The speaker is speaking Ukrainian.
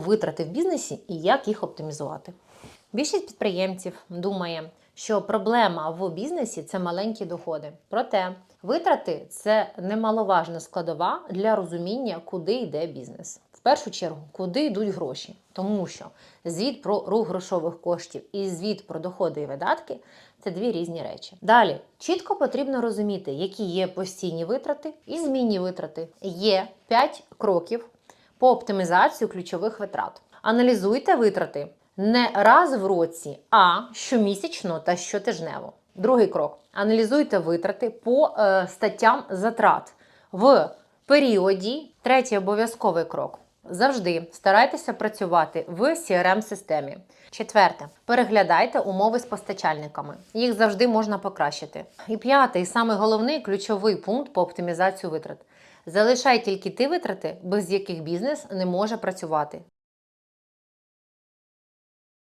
витрати в бізнесі і як їх оптимізувати. Більшість підприємців думає, що проблема в бізнесі це маленькі доходи. Проте витрати це немаловажна складова для розуміння, куди йде бізнес. В першу чергу, куди йдуть гроші, тому що звіт про рух грошових коштів і звіт про доходи і видатки це дві різні речі. Далі чітко потрібно розуміти, які є постійні витрати і змінні витрати. Є 5 кроків по оптимізацію ключових витрат. Аналізуйте витрати не раз в році, а щомісячно та щотижнево. Другий крок: аналізуйте витрати по е, статтям затрат в періоді. Третій обов'язковий крок. Завжди старайтеся працювати в crm системі Четверте, переглядайте умови з постачальниками. Їх завжди можна покращити. І п'ятий, саме головний ключовий пункт по оптимізацію витрат. Залишай тільки ті витрати, без яких бізнес не може працювати.